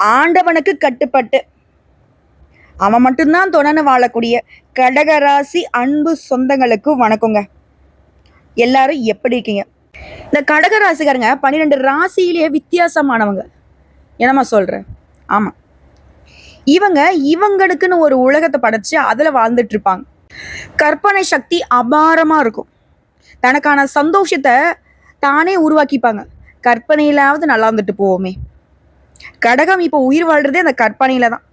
ஆண்டவனுக்கு கட்டுப்பட்டு. அவன் மட்டும்தான் தொடர்ந்து வாழக்கூடிய கடகராசி அன்பு சொந்தங்களுக்கு வணக்கங்க. எல்லாரும் எப்படி இருக்கீங்க? இந்த கடகராசிக்காரங்க பன்னிரெண்டு ராசியிலேயே வித்தியாசமானவங்க. என்னம்மா சொல்கிறேன் ஆமாம் இவங்க இவங்களுக்குன்னு ஒரு உலகத்தை படைச்சு அதில் வாழ்ந்துட்டு இருப்பாங்க. கற்பனை சக்தி அபாரமாக இருக்கும். தனக்கான சந்தோஷத்தை தானே உருவாக்கிப்பாங்க. கற்பனையிலாவது நல்லா இருந்துட்டு போவோமே. கடகம் இப்போ உயிர் வாழ்றதே அந்த கற்பனையில தான்.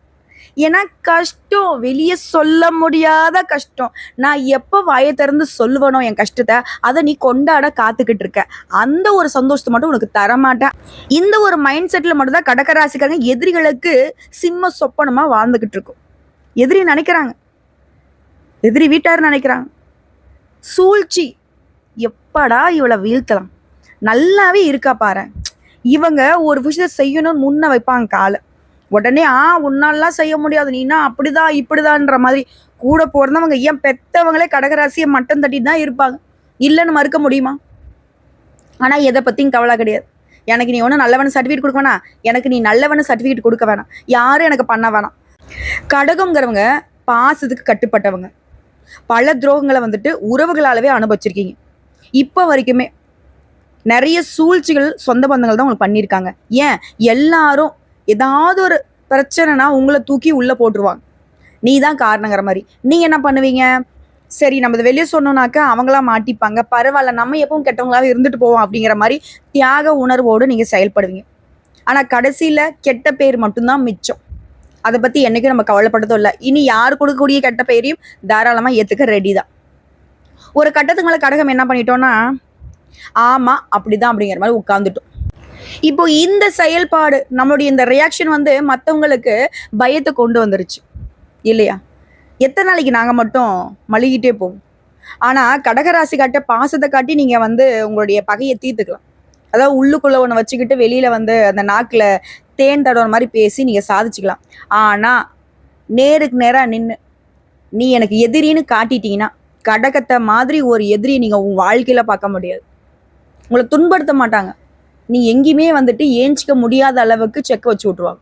ஏன்னா கஷ்டம் வெளியே சொல்ல முடியாத கஷ்டம். நான் எப்போ வாயை திறந்து சொல்லுவனோ என் கஷ்டத்தை அதை நீ கொண்டாட காத்துக்கிட்டு இருக்க. அந்த ஒரு சந்தோஷத்தை மட்டும் உனக்கு தரமாட்டேன். இந்த ஒரு மைண்ட் செட்டில் மட்டும்தான் கடகராசிக்காரங்க எதிரிகளுக்கு சிம்ம சொப்பனமா வாழ்ந்துகிட்டு இருக்கும். எதிரி நினைக்கிறாங்க. எதிரி வீட்டார் நினைக்கிறாங்க. சூழ்ச்சி. எப்படா இவளை வீழ்த்தலாம்? நல்லாவே இருக்கா பாரு இவங்க ஒரு விஷயத்தை செய்யணும்னு முன்ன வைப்பாங்க காலை. உடனே ஆ உன்னாலாம் செய்ய முடியாது. நீனா அப்படிதான் இப்படிதான்ற மாதிரி கூட போறதவங்க ஏன் பெத்தவங்களே கடகராசியை மட்டம் தட்டி தான் இருப்பாங்க. இல்லைன்னு மறுக்க முடியுமா? ஆனால் எதை பற்றியும் கவலை கிடையாது. எனக்கு நீ ஒன்றும் நல்லவன சர்டிஃபிகேட் கொடுக்க வேணாம். எனக்கு நீ நல்லவன சர்டிஃபிகேட் கொடுக்க வேணாம். யாரும் எனக்கு பண்ண வேணாம். கடகங்கிறவங்க பாசத்துக்கு கட்டுப்பட்டவங்க. பல துரோகங்களை வந்துட்டு உறவுகளாலவே அனுபவிச்சிருக்கீங்க. இப்போ வரைக்குமே நிறைய சூழ்ச்சிகள் சொந்த பந்தங்கள் தான் உங்களுக்கு பண்ணியிருக்காங்க. ஏன்? எல்லாரும் ஏதாவது ஒரு பிரச்சனைனா உங்களை தூக்கி உள்ளே போட்டுருவாங்க. நீ தான் காரணங்கிற மாதிரி. நீங்கள் என்ன பண்ணுவீங்க? சரி நம்ம இதை வெளியே சொன்னோம்னாக்கா அவங்களா மாட்டிப்பாங்க. பரவாயில்ல நம்ம எப்பவும் கெட்டவங்களாவே இருந்துட்டு போவோம் அப்படிங்கிற மாதிரி தியாக உணர்வோடு நீங்கள் செயல்படுவீங்க. ஆனால் கடைசியில் கெட்ட பேர் மட்டும்தான் மிச்சம். அதை பற்றி என்றைக்கும் நம்ம கவலைப்பட்டதும் இல்லை. இனி யார் கொடுக்கக்கூடிய கெட்ட பெயரையும் தாராளமாக ஏற்றுக்க ரெடி தான். ஒரு கட்டத்துக்கு மேலே கடகம் என்ன பண்ணிட்டோன்னா ஆமாம் அப்படிதான் அப்படிங்கிற மாதிரி உட்காந்துட்டோம் இப்போ இந்த செயல்பாடு நம்மளுடைய இந்த ரியாக்ஷன் வந்து மற்றவங்களுக்கு பயத்தை கொண்டு வந்துருச்சு. இல்லையா? எத்தனை நாளைக்கு நாங்கள் மட்டும் மழுகிட்டே போவோம். ஆனால் கடகராசி காட்ட பாசத்தை காட்டி நீங்கள் வந்து உங்களுடைய பகையை தீர்த்துக்கலாம். அதாவது உள்ளுக்குள்ளே ஒன்று வச்சுக்கிட்டு வெளியில் வந்து அந்த நாக்கில் தேன் தடவை மாதிரி பேசி நீங்கள் சாதிச்சுக்கலாம். ஆனால் நேருக்கு நேராக நின்று நீ எனக்கு எதிரின்னு காட்டிட்டீங்கன்னா கடகத்தை மாதிரி ஒரு எதிரி நீங்கள் உங்கள் வாழ்க்கையில் பார்க்க முடியாது. உங்களை துன்படுத்த மாட்டாங்க. நீ எங்கேயுமே வந்துட்டு ஏஞ்சிக்க முடியாத அளவுக்கு செக் வச்சு விட்ருவாங்க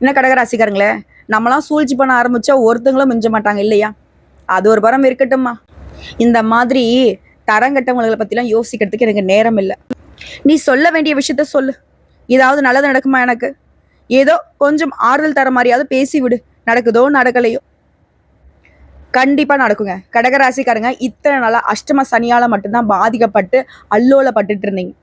என்ன கடகராசிக்காரங்களே நம்மளாம் சூழ்ச்சி பண்ண ஆரம்பிச்சா ஒருத்தங்களும் மிஞ்ச மாட்டாங்க இல்லையா? அது ஒரு பரம் இருக்கட்டும்மா. இந்த மாதிரி தரங்கட்டவங்களை பற்றிலாம் யோசிக்கிறதுக்கு எனக்கு நேரம் இல்லை. நீ சொல்ல வேண்டிய விஷயத்த சொல்லு. ஏதாவது நல்லது நடக்குமா எனக்கு? ஏதோ கொஞ்சம் ஆறுதல் தர மாதிரியாவது பேசி விடு. நடக்குதோ நடக்கலையோ. கண்டிப்பாக நடக்குங்க. கடகராசிக்காரங்க இத்தனை நாளாக அஷ்டம சனியால் மட்டும்தான் பாதிக்கப்பட்டு அல்லோலப்பட்டுட்டு இருந்தீங்க.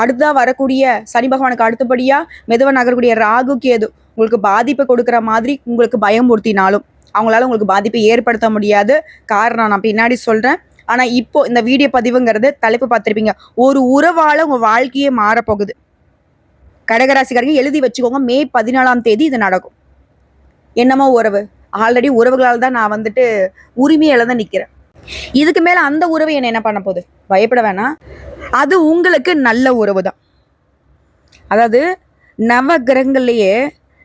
அடுத்ததாக வரக்கூடிய சனி பகவானுக்கு அடுத்தபடியாக மெதுவாக நகரக்கூடிய ராகு கேது உங்களுக்கு பாதிப்பை கொடுக்குற மாதிரி உங்களுக்கு பயமுறுத்தினாலும் அவங்களால உங்களுக்கு பாதிப்பை ஏற்படுத்த முடியாது. காரணம் நான் பின்னாடி சொல்கிறேன் ஆனால் இப்போ இந்த வீடியோ பதிவுங்கிறது தலைப்பு பார்த்துருப்பீங்க. ஒரு உறவால் உங்கள் வாழ்க்கையே மாறப்போகுது. கடகராசிக்காரங்க எழுதி வச்சுக்கோங்க. மே பதினாலாம் தேதி இது நடக்கும். என்னமோ உறவு. ஆல்ரெடி உறவுகளால் தான் நான் வந்துட்டு உரிமையில தான் நிற்கிறேன் இதுக்கு மேலே அந்த உறவு என்னை என்ன பண்ண போகுது? பயப்பட வேணாம். அது உங்களுக்கு நல்ல உறவு தான். அதாவது நவ கிரகங்கள்லேயே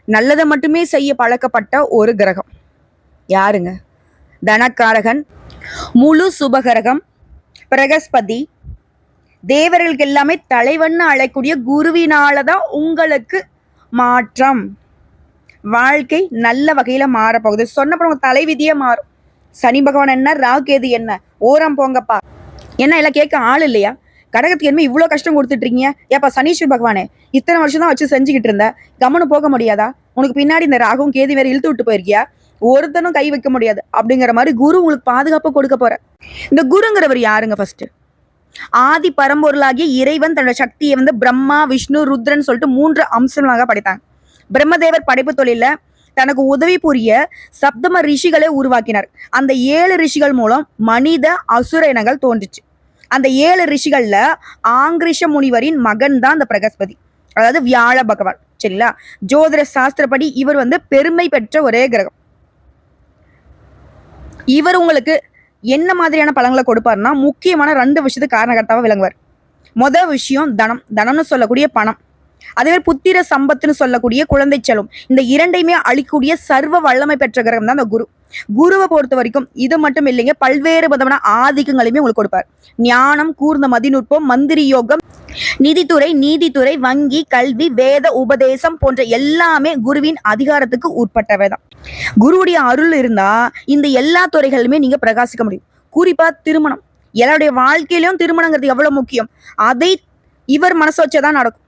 நல்லதை மட்டுமே செய்ய பழக்கப்பட்ட ஒரு கிரகம். யாருங்க? தனக்காரகன் முழு சுபகரகம் பிரகஸ்பதி. தேவர்களுக்கு எல்லாமே தலைவன்னு அழைக்கூடிய குருவினால தான் உங்களுக்கு மாற்றம். வாழ்க்கை நல்ல வகையில மாறப்போகுது. சொன்னப்போ உங்க தலைவிதியே மாறும். சனி பகவான் என்ன ராகேது என்ன ஓரம் போங்கப்பா. என்ன எல்லாம் கேட்க ஆள் இல்லையா? கடகத்துக்கு என்ன இவ்வளோ கஷ்டம் கொடுத்துட்டு இருக்கீங்க ஏப்பா சனீஸ்வர் பகவானே இத்தனை வருஷம் தான் வச்சு செஞ்சுக்கிட்டு இருந்த. கவனம் போக முடியாதா? உனக்கு பின்னாடி இந்த ராகவும் கேது வேற இழுத்து விட்டு போயிருக்கியா? ஒருத்தனும் கை வைக்க முடியாது. அப்படிங்கிற மாதிரி குரு உங்களுக்கு பாதுகாப்பு கொடுக்க போற. இந்த குருங்கிறவர் யாருங்க ஃபர்ஸ்ட் ஆதி பரம்பொருளாகிய இறைவன் தன்னோட சக்தியை வந்து பிரம்மா விஷ்ணு ருத்ரன் சொல்லிட்டு மூன்று அம்சங்களாக படைத்தாங்க பிரம்மதேவர் படைப்பு தொழில தனக்கு உதவி புரிய சப்தம ரிஷிகளை உருவாக்கினார். அந்த ஏழு ரிஷிகள் மூலம் மனித அசுர இனங்கள் தோன்றுச்சு. அந்த ஏழு ரிஷிகள்ல ஆங்கிரிஷ முனிவரின் மகன் தான் அந்த பிரகஸ்பதி. அதாவது வியாழ பகவான். சரிங்களா? ஜோதிட சாஸ்திரப்படி இவர் வந்து பெருமை பெற்ற ஒரே கிரகம். இவர் உங்களுக்கு என்ன மாதிரியான பழங்களை கொடுப்பாருன்னா முக்கியமான ரெண்டு விஷயத்துக்கு காரணகர்த்தாவா விளங்குவார். மொதல் விஷயம் தனம். தனம்னு சொல்லக்கூடிய பணம். அதே மாதிரி புத்திர சம்பத்துன்னு சொல்லக்கூடிய குழந்தை செல்வம். இந்த இரண்டையுமே அழிக்கக்கூடிய சர்வ வல்லமை பெற்ற கிரகம் தான் அந்த குரு. குருவை பொறுத்த வரைக்கும் இது மட்டும் இல்லைங்க பல்வேறு விதமான ஆதிக்கங்களையுமே உங்களுக்கு கொடுப்பார். ஞானம் கூர்ந்த மதிநுட்பம் மந்திரி யோகம் நிதித்துறை நீதித்துறை வங்கி கல்வி வேத உபதேசம் போன்ற எல்லாமே குருவின் அதிகாரத்துக்கு உட்பட்டவை தான். குருவுடைய அருள் இருந்தா இந்த எல்லா துறைகளுமே நீங்க பிரகாசிக்க முடியும். குறிப்பா திருமணம். எல்லாருடைய வாழ்க்கையிலும் திருமணங்கிறது எவ்வளவு முக்கியம். அதை இவர் மனசு வச்சதான் நடக்கும்.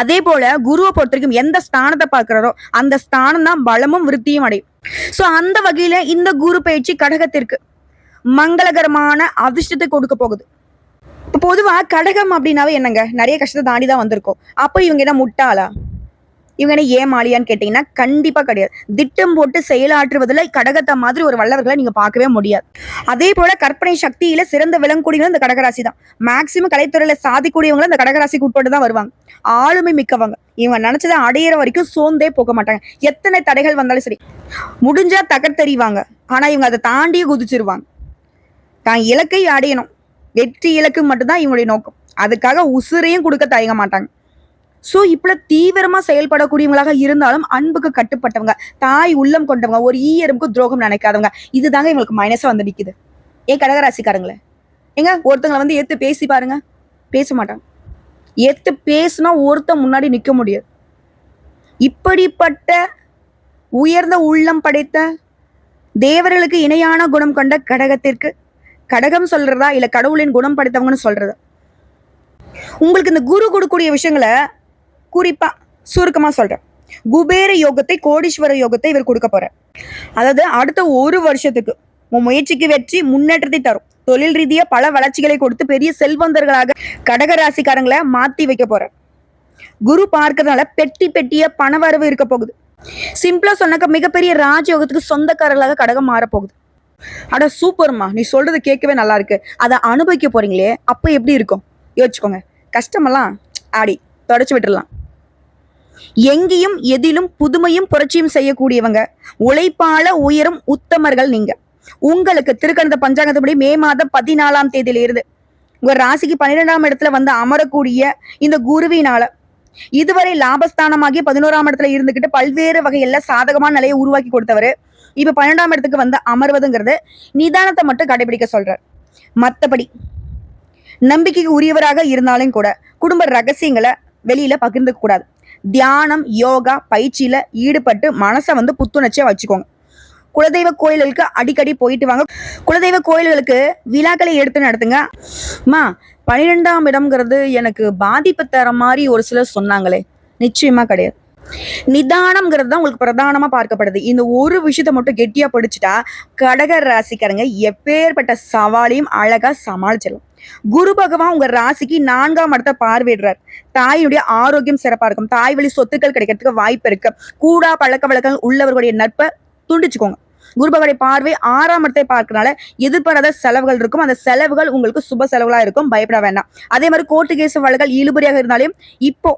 அதே போல குருவை பொறுத்த வரைக்கும் எந்த ஸ்தானத்தை பார்க்கிறாரோ அந்த ஸ்தானம் தான் பலமும் விருத்தியும் அடையும். சோ அந்த வகையில இந்த குரு பயிற்சி கடகத்திற்கு மங்களகரமான அதிர்ஷ்டத்தை கொடுக்க போகுது. இப்போ பொதுவா கடகம் அப்படின்னாவே என்னங்க? நிறைய கஷ்டத்தை தாண்டி தான் வந்திருக்கோம். அப்போ இவங்க என்ன முட்டாளா? இவங்க என்ன ஏமாளியான்னு கேட்டீங்கன்னா கண்டிப்பா கிடையாது. திட்டம் போட்டு செயலாற்றுவதில் கடகத்தை மாதிரி ஒரு வல்லவர்களை நீங்க பார்க்கவே முடியாது. அதே போல கற்பனை சக்தியில சிறந்த விளங்கக்கூடியவங்க இந்த கடகராசி தான் மேக்சிமம் கலைத்துறையில சாதிக்கூடியவங்களும் இந்த கடகராசிக்கு உட்பட்டு தான் வருவாங்க. ஆளுமை மிக்கவங்க. இவங்க நினைச்சதை அடையிற வரைக்கும் சோர்ந்தே போக மாட்டாங்க. எத்தனை தடைகள் வந்தாலும் சரி. முடிஞ்சா தகர்த்தறிவாங்க. ஆனா இவங்க அதை தாண்டியே குதிச்சிருவாங்க. தான் இலக்கை அடையணும். வெற்றி இலக்கு மட்டும்தான் இவங்களுடைய நோக்கம். அதுக்காக உசுரையும் கொடுக்க தயங்க மாட்டாங்க. ஸோ இப்படி தீவிரமா செயல்படக்கூடியவங்களாக இருந்தாலும் அன்புக்கு கட்டுப்பட்டவங்க தாய் உள்ளம் கொண்டவங்க ஒரு ஈயரும்புக்கு துரோகம் நினைக்காதவங்க இதுதாங்க இவங்களுக்கு மைனஸா வந்து நிற்குது ஏன் கடகராசிக்காரங்களே? ஏங்க ஒருத்தங்களை வந்து ஏத்து பேசி பாருங்க. பேச மாட்டாங்க. எத்து பேசுனா ஒருத்த முன்னாடி நிற்க முடியாது. இப்படிப்பட்ட உயர்ந்த உள்ளம் படைத்த தேவர்களுக்கு இணையான குணம் கொண்ட கடகத்திற்கு கடகம் சொல்றதா இல்லை கடவுளின் குணம் படைத்தவங்கன்னு சொல்றதா? உங்களுக்கு இந்த குரு கொடுக்கக்கூடிய விஷயங்களை குறிப்பா சுருக்கமா சொல்றேன். குபேர யோகத்தை கோடீஸ்வர யோகத்தை இவர் கொடுக்க போறார். அதாவது அடுத்த ஒரு வருஷத்துக்கு உன் முயற்சிக்கு வெற்றி முன்னேற்றத்தை தரும். தொழில் ரீதியா பல வளர்ச்சிகளை கொடுத்து பெரிய செல்வந்தர்களாக கடக ராசிக்காரங்களை மாத்தி வைக்க போறார். குரு பார்க்கறதுனால பெட்டி பெட்டிய பணவரவு இருக்க போகுது. சிம்பிளா சொன்னாக்க மிகப்பெரிய ராஜயோகத்துக்கு சொந்தக்காரர்களாக கடகம் மாறப்போகுது போகுது. அட சூப்பர்மா நீ சொல்றது கேட்கவே நல்லா இருக்கு. அதை அனுபவிக்க போறீங்களே அப்ப எப்படி இருக்கும்? யோசிச்சுக்கோங்க. கஷ்டமெல்லாம் ஆடி தொடச்சு விட்டுடலாம் எங்கேயும் எதிலும் புதுமையும் புரட்சியும் செய்யக்கூடியவங்க. உழைப்பால உயரும் உத்தமர்கள் நீங்க. உங்களுக்கு திருக்கணித பஞ்சாங்கத்தபடி மே மாதம் பதினாலாம் தேதியில இருந்து உங்க ராசிக்கு பன்னிரெண்டாம் இடத்துல வந்து அமரக்கூடிய இந்த குருவினால இதுவரை லாபஸ்தானமாகி பதினோராம் இடத்துல இருந்துகிட்டு பல்வேறு வகையில சாதகமான நிலையை உருவாக்கி கொடுத்தவர். இப்ப பன்னெண்டாம் இடத்துக்கு வந்து அமர்வதுங்கிறது நிதானத்தை மட்டும் கடைபிடிக்க சொல்றார். மத்தபடி நம்பிக்கைக்கு உரியவராக இருந்தாலும் கூட குடும்ப ரகசியங்களை வெளியில பகிர்ந்துக்க கூடாது. தியானம் யோகா பயிற்சியில் ஈடுபட்டு மனசை வந்து புத்துணர்ச்சியாக வச்சுக்கோங்க. குலதெய்வ கோயில்களுக்கு அடிக்கடி போயிட்டு வாங்க. குலதெய்வ கோயில்களுக்கு விழாக்களை எடுத்து நடத்துங்க. அம்மா பன்னிரெண்டாம் இடம்ங்கிறது எனக்கு பாதிப்பு தர மாதிரி ஒரு சிலர் சொன்னாங்களே. நிச்சயமாக கிடையாது. நிதானம்ங்கிறது தான் உங்களுக்கு பிரதானமாக பார்க்கப்படுது. இந்த ஒரு விஷயத்த மட்டும் கெட்டியாக படிச்சுட்டா கடக ராசிக்காரங்க எப்பேற்பட்ட சவாலையும் அழகாக சமாளிச்சிடலாம். குரு பகவான் உங்க ராசிக்கு நான்காம் இடத்த பார்வையிடுறார். தாயினுடைய ஆரோக்கியம் சிறப்பா இருக்கும். தாய் வழி சொத்துக்கள் கிடைக்கிறதுக்கு வாய்ப்பு இருக்கு. கூடா பழக்க வழக்கங்கள் உள்ளவர்களுடைய நட்பை துண்டிச்சுக்கோங்க. குருபகவடைய பார்வை ஆறாம் இடத்தை பார்க்கறனால எதிர்பாராத செலவுகள் இருக்கும். அந்த செலவுகள் உங்களுக்கு சுப செலவுகளா இருக்கும். பயப்பட வேண்டாம். அதே மாதிரி கோர்ட்டு கேஸ் வழக்குகள் இழுபறியாக இருந்தாலும் இப்போ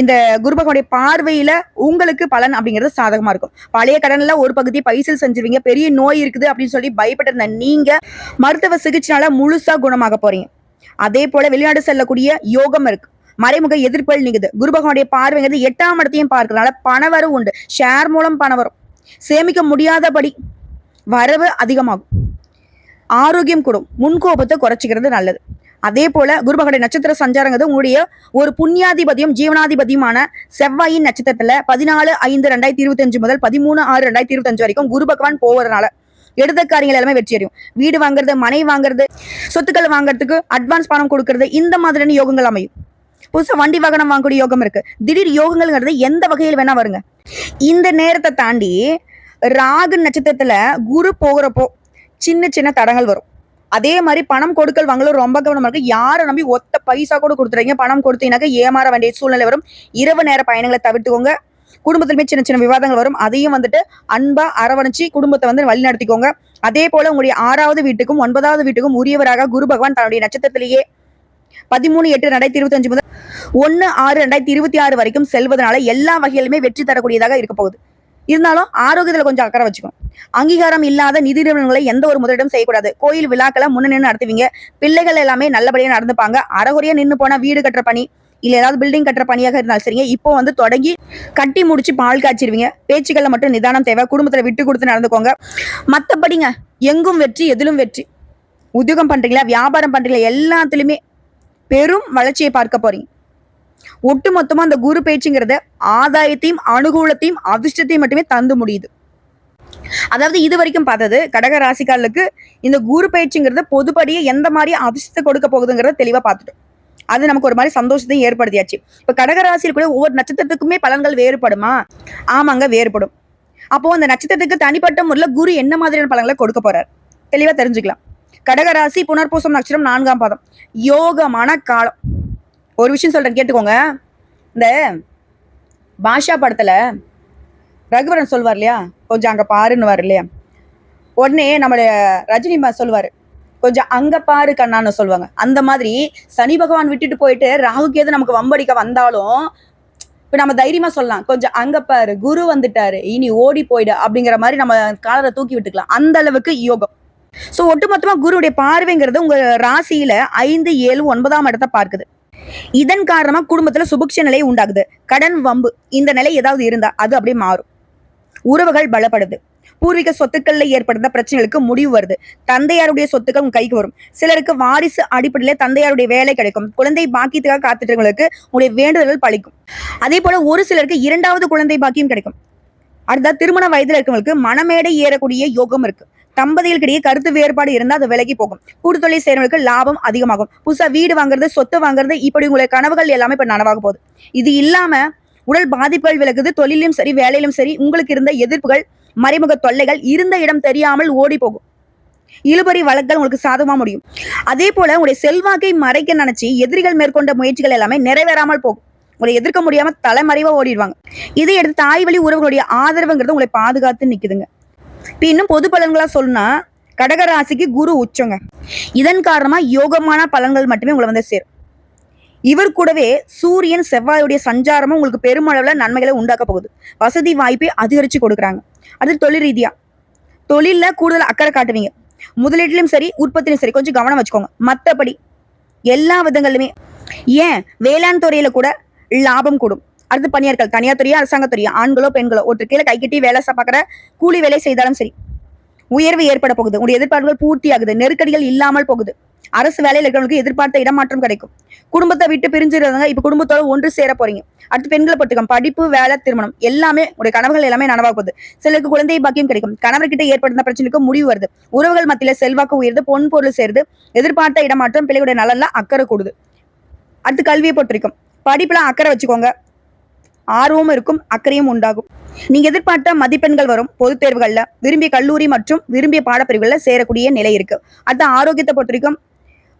இந்த குருபகனுடைய பார்வையில உங்களுக்கு பலன் அப்படிங்கிறது சாதகமா இருக்கும். பழைய கடன்ல ஒரு பகுதியை பைசல் செஞ்சிருவீங்க. பெரிய நோய் இருக்குது அப்படின்னு சொல்லி பயப்பட்டிருந்த நீங்க மருத்துவ சிகிச்சைனால முழுசா குணமாக போறீங்க. அதே போல வெளிநாடு செல்லக்கூடிய யோகம் இருக்கு. மறைமுக எதிர்ப்புகள் நீங்குது. குருபகனுடைய பார்வைங்கிறது எட்டாம் இடத்தையும் பார்க்கறதுனால பணவரவு உண்டு. ஷேர் மூலம் பணம் வரும். சேமிக்க முடியாதபடி வரவு அதிகமாகும். ஆரோக்கியம் கூடும். முன்கோபத்தை குறைச்சிக்கிறது நல்லது. அதே போல குருபகடை நட்சத்திர சஞ்சாரங்கிறது உங்களுடைய ஒரு புண்ணியாதிபதியும் ஜீவனாதிபதியுமான செவ்வாயின் நட்சத்திரத்துல பதினாலு ஐந்து ரெண்டாயிரத்தி இருபத்தி அஞ்சு முதல் பதிமூணு ஆறு ரெண்டாயிரத்தி இருபத்தி அஞ்சு வரைக்கும் குரு பகவான் போவதனால எடுத்த காரியங்கள் எல்லாமே வெற்றி அடையும். வீடு வாங்குறது மனை வாங்குறது சொத்துக்கள் வாங்குறதுக்கு அட்வான்ஸ் பணம் கொடுக்கறது இந்த மாதிரியான யோகங்கள் அமையும். புதுசா வண்டி வாகனம் வாங்கக்கூடிய யோகம் இருக்கு. திடீர் யோகங்கள்ங்கிறது எந்த வகையில் வேணா வருங்க. இந்த நேரத்தை தாண்டி ராகு நட்சத்திரத்துல குரு போகிறப்போ சின்ன சின்ன தடங்கள் வரும். அதே மாதிரி பணம் கொடுக்கல் வாங்கலும் ரொம்ப கவனமா இருக்கு. யாரை நம்பி ஒத்த பைசா கூட கொடுத்துறீங்க பணம் கொடுத்தீங்கன்னாக்க ஏமாற வேண்டிய சூழ்நிலை வரும். இரவு நேர பயணங்களை தவிர்த்துக்கோங்க. குடும்பத்திலுமே சின்ன சின்ன விவாதங்கள் வரும். அதையும் வந்துட்டு அன்பா அரவணைச்சு குடும்பத்தை வந்து வழி நடத்திக்கோங்க அதே போல உங்களுடைய ஆறாவது வீட்டுக்கும் ஒன்பதாவது வீட்டுக்கும் உரியவராக குரு பகவான் தன்னுடைய நட்சத்திரத்திலேயே பதிமூணு எட்டு ரெண்டாயிரத்தி இருபத்தி அஞ்சு முதல் ஒன்னு ஆறு ரெண்டாயிரத்தி இருபத்தி ஆறு வரைக்கும் செல்வதனால எல்லா வகையிலுமே வெற்றி தரக்கூடியதாக இருக்க போகுது. இருந்தாலும் ஆரோக்கியத்துல கொஞ்சம் அக்கறை வச்சுக்கணும். அங்கீகாரம் இல்லாத நிதி நிறுவனங்களை எந்த ஒரு முதலிடம் செய்யக்கூடாது. கோயில் விழாக்களை முன்ன நின்று நடத்துவீங்க. பிள்ளைகள் எல்லாமே நல்லபடியா நடந்துப்பாங்க. அறகுறையா நின்று போனால் வீடு கட்டுற பணி இல்ல ஏதாவது பில்டிங் கட்டுற பணியாக இருந்தாலும் சரிங்க. இப்போ வந்து தொடங்கி கட்டி முடிச்சு பால் காய்ச்சிருவீங்க. பேச்சுக்கள்ல மட்டும் நிதானம் தேவை. குடும்பத்துல விட்டு கொடுத்து நடந்துக்கோங்க. மத்தபடிங்க எங்கும் வெற்றி எதிலும் வெற்றி. உத்தியோகம் பண்றீங்களா? வியாபாரம் பண்றீங்களா? எல்லாத்துலயுமே பெரும் வளர்ச்சியை பார்க்க போறீங்க. ஒட்டுமொத்தமா அந்த குரு பேச்சுங்கிறத ஆதாயத்தையும் அனுகூலத்தையும் அதிர்ஷ்டத்தையும் மட்டுமே தந்து முடியுது. அதாவது இது வரைக்கும் பார்த்தது கடக ராசிக்காரர்களுக்கு இந்த குரு பயிற்சிங்கிறது பொதுப்படியே எந்த மாதிரி அதிர்ஷ்டத்தை கொடுக்க போகுதுங்கிறத தெளிவா பார்த்துட்டோம். அது நமக்கு ஒரு மாதிரி சந்தோஷத்தையும் ஏற்படுத்தியாச்சு. இப்ப கடகராசியில் கூட ஒவ்வொரு நட்சத்திரத்துக்குமே பலன்கள் வேறுபடுமா? ஆமாங்க வேறுபடும். அப்போ அந்த நட்சத்திரத்துக்கு தனிப்பட்ட முறையில் குரு என்ன மாதிரியான பலன்களை கொடுக்க போறார்? தெளிவா தெரிஞ்சுக்கலாம். கடகராசி புனர்பூசம் நட்சத்திரம் நான்காம் பாதம். யோகமான காலம். ஒரு விஷயம் சொல்கிறேன் கேட்டுக்கோங்க. இந்த பாஷா படத்தில் ரகுவரன் சொல்வார் இல்லையா? கொஞ்சம் அங்கே பாருன்னுவார் இல்லையா? உடனே நம்மளுடைய ரஜினிமா சொல்லுவார் கொஞ்சம் அங்க பாரு கண்ணான்னு சொல்லுவாங்க அந்த மாதிரி சனி பகவான் விட்டுட்டு போயிட்டு ராகுக்கு எது நமக்கு வம்படிக்க வந்தாலும் இப்போ நம்ம தைரியமா சொல்லலாம். கொஞ்சம் அங்க பாரு குரு வந்துட்டாரு இனி ஓடி போயிடு அப்படிங்கிற மாதிரி நம்ம காலரை தூக்கி விட்டுக்கலாம். அந்த அளவுக்கு யோகம். ஸோ ஒட்டுமொத்தமாக குருவுடைய பார்வைங்கிறது உங்கள் ராசியில் ஐந்து ஏழு ஒன்பதாம் இடத்தை பார்க்குது. இதன் காரணமா குடும்பத்துல சுபிக்ஷ நிலை உண்டாகுது. கடன் வம்பு இந்த நிலை ஏதாவது இருந்தா அது அப்படியே மாறும். உறவுகள் பலப்படுது. பூர்வீக சொத்துக்கள்ல ஏற்படுத்த பிரச்சனைகளுக்கு முடிவு வருது. தந்தையாருடைய சொத்துக்கள் உங்க கைக்கு வரும். சிலருக்கு வாரிசு அடிப்படையில தந்தையாருடைய வேலை கிடைக்கும். குழந்தை பாக்கியத்துக்காக காத்துட்டவங்களுக்கு உங்களுடைய வேண்டுதல்கள் பழிக்கும். அதே போல ஒரு சிலருக்கு இரண்டாவது குழந்தை பாக்கியம் கிடைக்கும். அடுத்த திருமண வயதில் இருக்கவங்களுக்கு மனமேடை ஏறக்கூடிய யோகம் இருக்கு. தம்பதிகளுக்கிடையே கருத்து வேறுபாடு இருந்தால் அது விலகி போகும். கூட்டுத்தொழில் செய்யறவங்களுக்கு லாபம் அதிகமாகும். புதுசா வீடு வாங்குறது சொத்து வாங்குறது இப்படி உங்களுடைய கனவுகள் எல்லாமே இப்ப நனவாக போகுது. இது இல்லாம உடல் பாதிப்புகள் விலகுது தொழிலும் சரி வேலையிலும் சரி உங்களுக்கு இருந்த எதிர்ப்புகள் மறைமுக தொல்லைகள் இருந்த இடம் தெரியாமல் ஓடி போகும். இழுபறி வழக்குகள் உங்களுக்கு சாதமா முடியும். அதே போல உங்களுடைய செல்வாக்கை மறைக்க நினைச்சு எதிரிகள் மேற்கொண்ட முயற்சிகள் எல்லாமே நிறைவேறாமல் போகும். உங்களை எதிர்க்க முடியாம தலைமறைவா ஓடிடுவாங்க. இதை எடுத்து தாய் வழி உறவுகளுடைய ஆதரவுங்கிறது உங்களை பாதுகாத்து நிக்குதுங்க. இப்போ இன்னும் பொது பலன்களாக சொல்லணும்னா கடகராசிக்கு குரு உச்சங்க. இதன் காரணமாக யோகமான பலன்கள் மட்டுமே உங்களை வந்து சேரும். இவர் கூடவே சூரியன் செவ்வாயுடைய சஞ்சாரமும் உங்களுக்கு பெருமளவில் நன்மைகளை உண்டாக்க போகுது. வசதி வாய்ப்பை அதிகரித்து கொடுக்குறாங்க. அது தொழில் ரீதியாக தொழிலில் கூடுதல் அக்கறை காட்டுவீங்க. முதலீட்டிலும் சரி உற்பத்திலையும் சரி கொஞ்சம் கவனம் வச்சுக்கோங்க. மற்றபடி எல்லா விதங்களிலுமே ஏன் வேளாண் துறையில் கூட லாபம் கூடும். அடுத்து பணியாட்கள் தனியார் துறையா அரசாங்க துறையா ஆண்களோ பெண்களோ ஒருத்தர் கீழே கை கட்டி வேலை பார்க்குற கூலி வேலை செய்தாலும் சரி உயர்வு ஏற்பட போகுது. உங்களுடைய எதிர்பார்ப்புகள் பூர்த்தி ஆகுது நெருக்கடிகள் இல்லாமல் போகுது. அரசு வேலையில் இருக்கிறவங்களுக்கு எதிர்பார்த்த இடமாற்றம் கிடைக்கும். குடும்பத்தை விட்டு பிரிஞ்சிருந்தாங்க இப்ப குடும்பத்தோட ஒன்று சேர போறீங்க. அடுத்து பெண்களை பொறுத்துக்கம் படிப்பு வேலை திருமணம் எல்லாமே உடைய கனவுகள் எல்லாமே நனவாக போகுது. சிலருக்கு குழந்தை பாக்கியம் கிடைக்கும். கணவர்கிட்ட ஏற்படுத்த பிரச்சனைக்கு முடிவு வருது. உறவுகள் மத்தியில செல்வாக்கு உயர்ந்து பொன் பொருள் சேருது. எதிர்பார்த்த இடமாற்றம் பிள்ளைகளுடைய நலன்ல அக்கறை கூடுது. அடுத்து கல்வியை பொறுத்திருக்கும் படிப்புல அக்கறை வச்சுக்கோங்க. ஆர்வமும் இருக்கும் அக்கறையும் உண்டாகும். நீங்க எதிர்பார்த்த மதிப்பெண்கள் வரும். பொதுத் தேர்வுகள்ல விரும்பிய கல்லூரி மற்றும் விரும்பிய பாடப்பிரிவுகள்ல சேரக்கூடிய நிலை இருக்கு. அடுத்த ஆரோக்கியத்தை பொறுத்திருக்கும்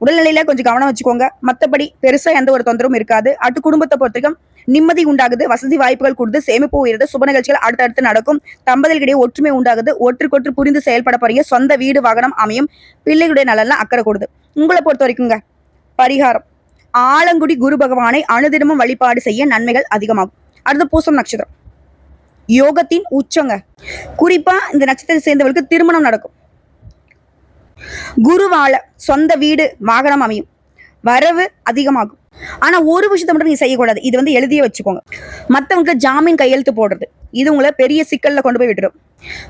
உடல்நிலையில கொஞ்சம் கவனம் வச்சுக்கோங்க. மற்றபடி பெருசா எந்த ஒரு தொந்தரவும் இருக்காது. அடுத்து குடும்பத்தை பொறுத்திருக்கும் நிம்மதி உண்டாகுது வசதி வாய்ப்புகள் கொடுத்து சேமிப்பு உயருது சுப நிகழ்ச்சிகள் அடுத்தடுத்து நடக்கும். தம்பதிகளிடையே ஒற்றுமை உண்டாகுது. ஒற்றுக்கொற்று புரிந்து செயல்பட போறீங்க. சொந்த வீடு வாகனம் அமையும். பிள்ளைகளுடைய நலன்லாம் அக்கறை கொடுது. உங்களை பொறுத்த வரைக்குங்க பரிகாரம். ஆலங்குடி குரு பகவானை அனுதினமும் வழிபாடு செய்ய நன்மைகள் அதிகமாகும். அடுத்து பூசம் நட்சத்திரம். யோகத்தின் உச்சங்க. குறிப்பா இந்த நட்சத்திரத்தை சேர்ந்தவர்களுக்கு திருமணம் நடக்கும். குருவால சொந்த வீடு வாகனம் அமையும். வரவு அதிகமாகும். ஆனா ஒரு விஷயத்தை மட்டும் நீங்க செய்யக்கூடாது. இது வந்து எழுதியே வச்சுக்கோங்க. மத்தவங்களுக்கு ஜாமீன் கையெழுத்து போடுறது. இது உங்களை பெரிய சிக்கல்ல கொண்டு போய் விட்டுரும்.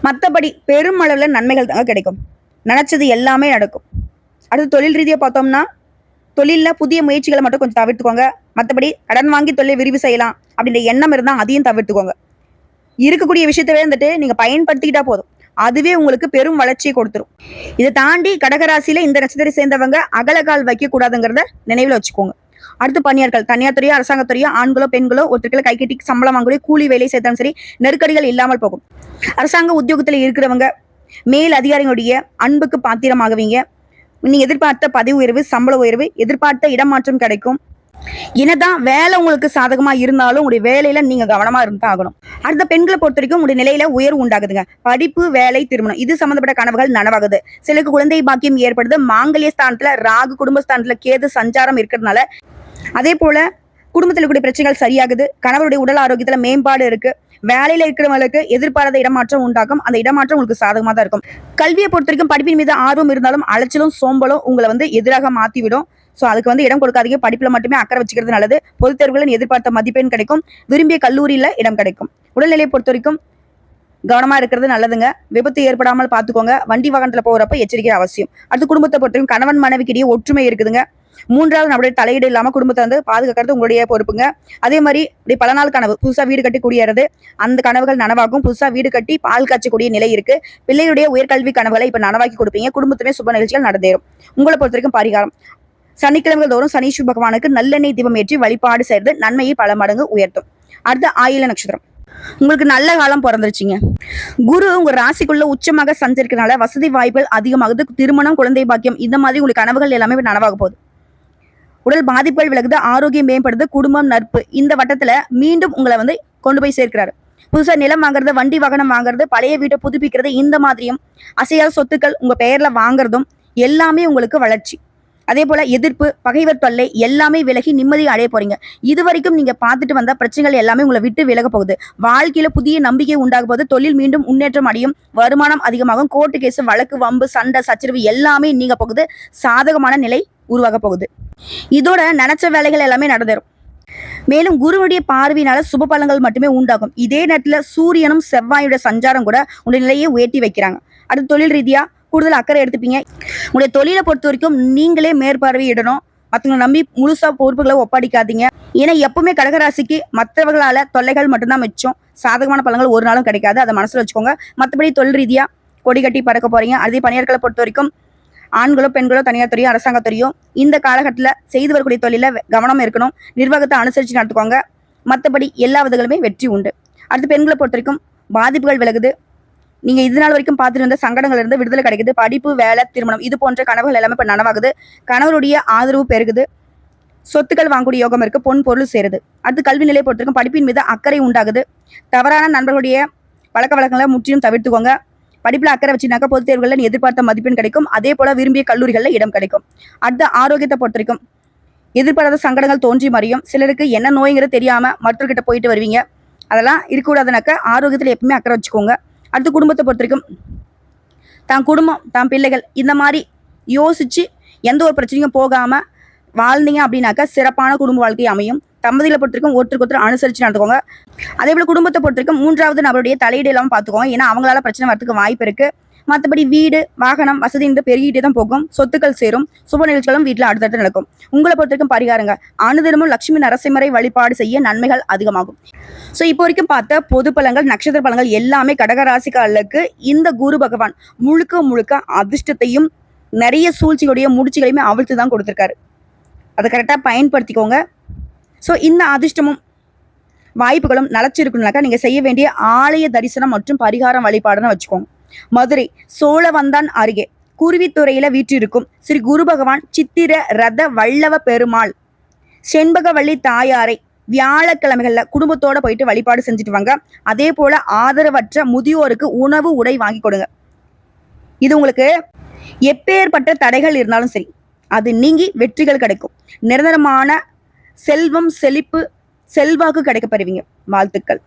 மத்தபடி பெரும் அளவுல நன்மைகள் தாங்க கிடைக்கும். நினைச்சது எல்லாமே நடக்கும். அடுத்து தொழில் ரீதியா பார்த்தோம்னா தொழிலில் புதிய முயற்சிகளை மட்டும் கொஞ்சம் தவிர்த்துக்கோங்க. மற்றபடி கடன் வாங்கி தொழிலை விரிவு செய்யலாம். அப்படின்ற எண்ணம் இருந்தால் அதையும் தவிர்த்துக்கோங்க. இருக்கக்கூடிய விஷயத்தவே வந்துட்டு நீங்க பயன்படுத்திக்கிட்டா போதும். அதுவே உங்களுக்கு பெரும் வளர்ச்சியை கொடுத்துரும். இதை தாண்டி கடகராசியில இந்த நட்சத்திரம் சேர்ந்தவங்க அகலகால் வைக்க கூடாதுங்கிறத நினைவில் வச்சுக்கோங்க. அடுத்து பணியார்கள் தனியார் துறையோ அரசாங்க துறையோ ஆண்களோ பெண்களோ ஒருத்தர்களை கை கட்டி சம்பளம் வாங்கக்கூடிய கூலி வேலை சேர்த்தாலும் சரி நெருக்கடிகள் இல்லாமல் போகும். அரசாங்க உத்தியோகத்தில் இருக்கிறவங்க மேல் அதிகாரிகளுடைய அன்புக்கு பாத்திரமாகவீங்க. நீங்க எதிர்பார்த்த பதவி உயர்வு சம்பள உயர்வு எதிர்பார்த்த இடமாற்றம் கிடைக்கும். என்னதான் வேலை உங்களுக்கு சாதகமா இருந்தாலும் உங்களுடைய வேலையில நீங்க கவனமா இருந்து ஆகணும். அடுத்த பெண்களை பொறுத்த வரைக்கும் உங்களுடைய நிலையில உயர்வு உண்டாகுதுங்க. படிப்பு வேலை திருமணம். இது சம்பந்தப்பட்ட கனவுகள் நனவாகுது. சிலருக்கு குழந்தை பாக்கியம் ஏற்படுது. மாங்கல்ய ஸ்தானத்துல ராகு குடும்பஸ்தானத்துல கேது சஞ்சாரம் இருக்கிறதுனால அதே போல குடும்பத்தில் கூடிய பிரச்சனைகள் சரியாகுது. கணவருடைய உடல் ஆரோக்கியத்துல மேம்பாடு இருக்கு. வேலையில இருக்கிறவங்களுக்கு எதிர்பாராத இடமாற்றம் உண்டாகும். அந்த இடமாற்றம் உங்களுக்கு சாதகமாக தான் இருக்கும். கல்வியை பொறுத்த வரைக்கும் படிப்பின் மீது ஆர்வம் இருந்தாலும் அலைச்சலும் சோம்பலும் உங்களை வந்து எதிராக மாற்றிவிடும் ஸோ அதுக்கு வந்து இடம் கொடுக்காதீங்க. படிப்பில் மட்டுமே அக்கறை வச்சுக்கிறது நல்லது. பொதுத் தேர்வுகளில் எதிர்பார்த்த மதிப்பெண் கிடைக்கும். விரும்பிய கல்லூரியில் இடம் கிடைக்கும். உடல்நிலையை பொறுத்த வரைக்கும் கவனமாக இருக்கிறது நல்லதுங்க. விபத்து ஏற்படாமல் பார்த்துக்கோங்க. வண்டி வாகனத்தில் போகிறப்ப எச்சரிக்கை அவசியம். அடுத்து குடும்பத்தை பொறுத்தவரைக்கும் கணவன் மனைவிக்கிடையே ஒற்றுமை இருக்குதுங்க. மூன்றாவது நம்மளுடைய தலையீடு இல்லாம குடும்பத்தை வந்து பாதுகாக்கிறது உங்களுடைய பொறுப்புங்க. அதே மாதிரி இப்படி பல நாள் கனவு புதுசா வீடு கட்டி குடியேறது அந்த கனவுகள் நனவாகும். புதுசா வீடு கட்டி பால் காய்ச்சக்கூடிய நிலை இருக்கு. பிள்ளையுடைய உயர்கல்வி கனவுகளை இப்ப நனவாக்கி கொடுப்பீங்க. குடும்பத்துமே சுப நிகழ்ச்சிகள் நடந்தேறும். உங்களை பொறுத்த வரைக்கும் பரிகாரம். சனிக்கிழமைகள் தோறும் சனீஸ்வர பகவானுக்கு நல்லெண்ணெய் தீபம் ஏற்றி வழிபாடு செய்வது நன்மையை பல மடங்கு உயர்த்தும். அடுத்து ஆயில நட்சத்திரம். உங்களுக்கு நல்ல காலம் பிறந்துருச்சுங்க. குரு உங்க ராசிக்குள்ள உச்சமாக சஞ்சரிக்கிறதுனால வசதி வாய்ப்புகள் அதிகமாகுது. திருமணம் குழந்தை பாக்கியம் இந்த மாதிரி உங்களுக்கு கனவுகள் எல்லாமே நனவாக போகுது. உடல் பாதிப்புகள் விலகுது ஆரோக்கியம் மேம்படுது குடும்பம் நட்பு. இந்த வட்டத்துல மீண்டும் உங்களை வந்து கொண்டு போய் சேர்க்கிறாரு. புதுசா நிலம் வாங்குறது வண்டி வாகனம் வாங்குறது பழைய வீட்டை புதுப்பிக்கிறது இந்த மாதிரியும் அசையாத சொத்துக்கள் உங்க பெயர்ல வாங்குறதும் எல்லாமே உங்களுக்கு வளர்ச்சி. அதே போல எதிர்ப்பு பகைவர் தொல்லை எல்லாமே விலகி நிம்மதியை அடைய போறீங்க. இது வரைக்கும் நீங்க பார்த்துட்டு வந்த பிரச்சனைகள் எல்லாமே உங்களை விட்டு விலக போகுது. வாழ்க்கையில புதிய நம்பிக்கை உண்டாக போது தொழில் மீண்டும் முன்னேற்றம் அடையும் வருமானம் அதிகமாகும் கோர்ட்டு கேஸ் வழக்கு வம்பு சண்டை சச்சரவு எல்லாமே நீங்க போகுது. சாதகமான நிலை உருவாக போகுது. இதோட நினைச்ச வேலைகள் எல்லாமே நடந்துடும் மேலும் குருவுடைய பார்வையினால சுப பலங்கள் மட்டுமே உண்டாகும். இதே நேரத்துல சூரியனும் செவ்வாயோட சஞ்சாரம் கூட உங்களுடைய நிலையை உயர்த்தி வைக்கிறாங்க. அடுத்து தொழில் ரீதியா கூடுதல் அக்கறை எடுத்துப்பீங்க. உங்களுடைய தொழிலை பொறுத்த வரைக்கும் நீங்களே மேற்பார்வையிடணும். மற்றவங்களை நம்பி முழுசா பொறுப்புகளை ஒப்படைக்காதீங்க. ஏன்னா எப்பவுமே கடகராசிக்கு மற்றவர்களால தொல்லைகள் மட்டும்தான் மிச்சம். சாதகமான பலங்கள் ஒரு நாளும் கிடைக்காது. அதை மனசுல வச்சுக்கோங்க. மற்றபடி தொழில் ரீதியா கொடி கட்டி பறக்க போறீங்க. அதே பணியாட்களை பொறுத்த வரைக்கும் ஆண்களோ பெண்களோ தனியார் துறையோ அரசாங்கத்துறையோ இந்த காலகட்டத்தில் செய்து வரக்கூடிய தொழிலில் கவனம் இருக்கணும். நிர்வாகத்தை அனுசரித்து நடத்துக்கோங்க. மற்றபடி எல்லா விதங்களுமே வெற்றி உண்டு. அடுத்து பெண்களை பொறுத்த வரைக்கும் பாதிப்புகள் விலகுது. நீங்கள் இது நாள் வரைக்கும் பார்த்துட்டு இருந்த சங்கடங்கள் இருந்து விடுதலை கிடைக்குது. படிப்பு வேலை திருமணம் இது போன்ற கனவுகள் எல்லாமே இப்போ நனவாகுது. கணவருடைய ஆதரவு பெருகுது. சொத்துக்கள் வாங்கக்கூடிய யோகம் இருக்குது பொன் பொருள் சேருது. அடுத்து கல்வி நிலையை பொறுத்த வரைக்கும் படிப்பின் மீது அக்கறை உண்டாகுது. தவறான நண்பர்களுடைய பழக்க வழக்கங்களை முற்றிலும் தவிர்த்துக்கோங்க. படிப்புல அக்கறை வச்சுனாக்கா பொதுத் தேர்வுகளில் எதிர்பார்த்த மதிப்பெண் கிடைக்கும். அதே போல விரும்பிய கல்லூரிகளில் இடம் கிடைக்கும். அடுத்த ஆரோக்கியத்தை பொறுத்த வரைக்கும் எதிர்பாராத சங்கடங்கள் தோன்றி மறியும். சிலருக்கு என்ன நோய்ங்கிறது தெரியாம மருத்துவர்கிட்ட போயிட்டு வருவீங்க. அதெல்லாம் இருக்கக்கூடாதுனாக்கா ஆரோக்கியத்தில் எப்பவுமே அக்கறை வச்சுக்கோங்க. அடுத்து குடும்பத்தை பொறுத்த வரைக்கும் தான் குடும்பம் தான் பிள்ளைகள் இந்த மாதிரி யோசிச்சு எந்த ஒரு பிரச்சனையும் போகாமல் வாழ்ந்தீங்க அப்படின்னாக்கா சிறப்பான குடும்ப வாழ்க்கை அமையும். தம்பதியில் பொறுத்திருக்கும் ஒருத்தருக்கு ஒருத்தர் அனுசரித்து நடந்துக்கோங்க. அதே போல குடும்பத்தை பொறுத்திருக்கும் மூன்றாவது நபருடைய தலையீடு இல்லாமல் பார்த்துக்கோங்க ஏன்னா அவங்களால பிரச்சனை வரதுக்கு வாய்ப்பு இருக்குது மற்றபடி வீடு வாகனம் வசதி என்று பெருகிட்டே தான் போகும். சொத்துக்கள் சேரும். சுப நிகழ்ச்சிகளும் வீட்டில் அடுத்தடுத்து நடக்கும். உங்களை பொறுத்தவரைக்கும் பரிகாரங்க அனுதினமும் லட்சுமி நரசிம்மரை வழிபாடு செய்ய நன்மைகள் அதிகமாகும். ஸோ இப்போ வரைக்கும் பார்த்த பொது பழங்கள் நட்சத்திர பழங்கள் எல்லாமே கடகராசிக்காரர்களுக்கு இந்த குரு பகவான் முழுக்க முழுக்க அதிர்ஷ்டத்தையும் நிறைய சூழ்ச்சிகளுடைய முடிச்சுகளையுமே அவிழ்த்து தான் கொடுத்துருக்காரு. அதை கரெக்டாக பயன்படுத்திக்கோங்க. ஸோ இந்த அதிர்ஷ்டமும் வாய்ப்புகளும் நிலச்சிருக்கணும்னாக்கா நீங்கள் செய்ய வேண்டிய ஆலய தரிசனம் மற்றும் பரிகாரம் வழிபாடுன்னு வச்சுக்கோங்க. மதுரை சோழவந்தான் அருகே குருவித்துறையில வீற்றிருக்கும் ஸ்ரீ குரு பகவான் சித்திர ரத வல்லவ பெருமாள் செண்பகவள்ளி தாயாரை வியாழக்கிழமைகளில் குடும்பத்தோட போயிட்டு வழிபாடு செஞ்சுட்டு வாங்க. அதே போல ஆதரவற்ற முதியோருக்கு உணவு உடை வாங்கி கொடுங்க. இது உங்களுக்கு எப்பேற்பட்ட தடைகள் இருந்தாலும் சரி அது நீங்கி வெற்றிகள் கிடைக்கும். நிரந்தரமான செல்வம் செழிப்பு செல்வாக்கு கிடைக்க பெறுவீங்க வாழ்த்துக்கள்.